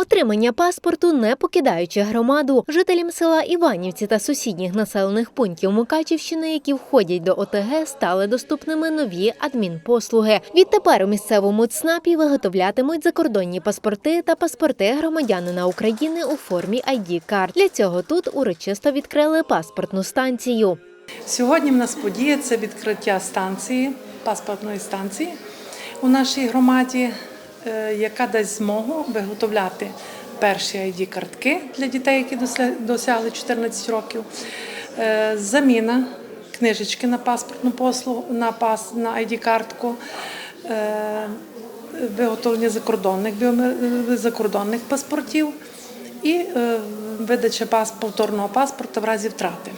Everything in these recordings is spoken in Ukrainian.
Отримання паспорту, не покидаючи громаду, жителям села Іванівці та сусідніх населених пунктів Мукачівщини, які входять до ОТГ, стали доступними нові адмінпослуги. Відтепер у місцевому ЦНАПі виготовлятимуть закордонні паспорти та паспорти громадянина України у формі id карт Для цього тут урочисто відкрили паспортну станцію. Сьогодні в нас подія це відкриття станції, паспортної станції у нашій громаді, яка дасть змогу виготовляти перші ID-картки для дітей, які досягли 14 років, е, заміна книжечки на паспортну послугу на пас на ID-картку. е, Виготовлення закордонних закордонних паспортів і е, видача повторного паспорта в разі втрати.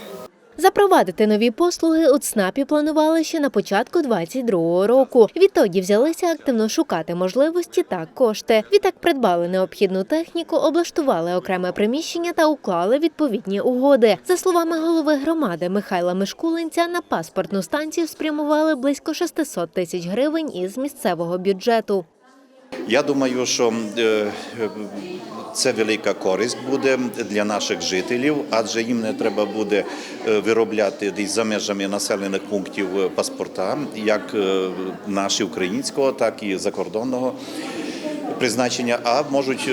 Запровадити нові послуги у ЦНАПі планували ще на початку 2022 року. Відтоді взялися активно шукати можливості та кошти. Відтак придбали необхідну техніку, облаштували окреме приміщення та уклали відповідні угоди. За словами голови громади Михайла Мишкулинця, на паспортну станцію спрямували близько 600 тисяч гривень із місцевого бюджету. Я думаю, що е, це велика користь буде для наших жителів, адже їм не треба буде е, виробляти десь за межами населених пунктів е, паспорта, як наші українського, так і закордонного призначення, а можуть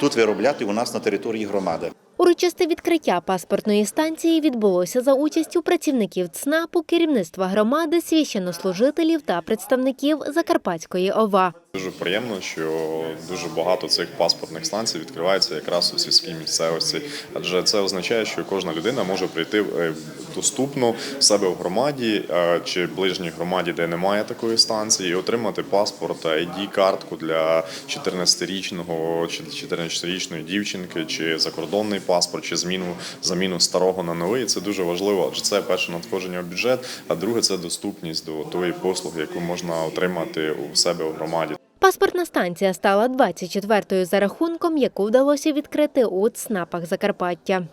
тут виробляти у нас на території громади. Урочисте відкриття паспортної станції відбулося за участю працівників ЦНАПу, керівництва громади, священнослужителів та представників Закарпатської ОВА. Дуже приємно, що дуже багато цих паспортних станцій відкривається якраз у сільській місцевості, адже це означає, що кожна людина може прийти е, доступно в себе в громаді е, чи ближній громаді, де немає такої станції, і отримати паспорт, id картку для 14-річного чи 14-річної дівчинки, чи закордонний паспорт, чи зміну заміну старого на новий. Це дуже важливо, адже це перше надходження в бюджет, а друге це доступність до тої послуги, яку можна отримати у себе в громаді. Паспортна станція стала 24-ю за рахунком, яку вдалося відкрити у ЦНАПах Закарпаття.